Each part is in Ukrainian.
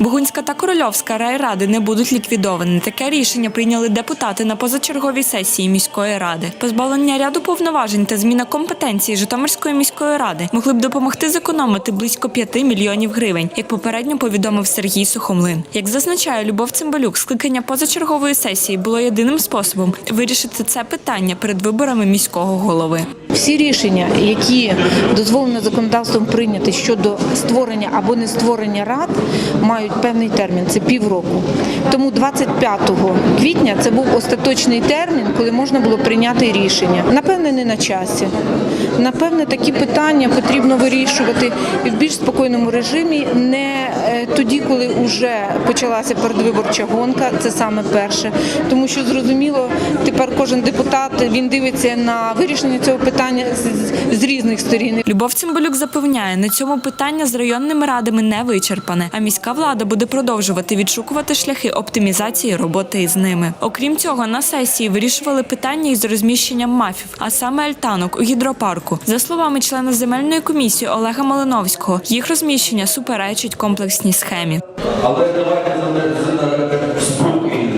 Бугунська та Корольовська райради не будуть ліквідовані. Таке рішення прийняли депутати на позачерговій сесії міської ради. Позбавлення ряду повноважень та зміна компетенції Житомирської міської ради могли б допомогти зекономити близько 5 мільйонів гривень, як попередньо повідомив Сергій Сухомлин. Як зазначає Любов Цимбалюк, скликання позачергової сесії було єдиним способом вирішити це питання перед виборами міського голови. Всі рішення, які дозволено законодавством прийняти щодо створення або не створення рад, мають певний термін це півроку. Тому 25 квітня це був остаточний термін, коли можна було прийняти рішення. Напевне, не на часі. Напевне, такі питання потрібно вирішувати і в більш спокійному режимі, коли вже почалася передвиборча гонка. Це саме перше, тому що зрозуміло, тепер кожен депутат він дивиться на вирішення цього питання з, з різних сторін. Любов Цимбалюк запевняє, на цьому питання з районними радами не вичерпане, а міська влада буде продовжувати відшукувати шляхи оптимізації роботи із ними. Окрім цього, на сесії вирішували питання із розміщенням мафів, а саме альтанок у гідропарку. За словами члена земельної комісії Олега Малиновського, їх розміщення суперечить комплексній схемі. Але давайте за спокій,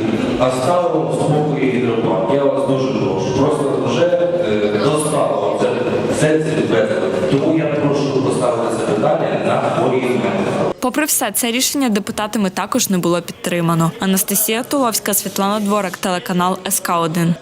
а ставимо спокій гідропарк. Я вас дуже прошу. Просто вже е, достало це все це відведено. Тому я прошу поставити це питання на орієнтування. Попри все, це рішення депутатами також не було підтримано. Анастасія Туловська, Світлана Дворак, телеканал СК 1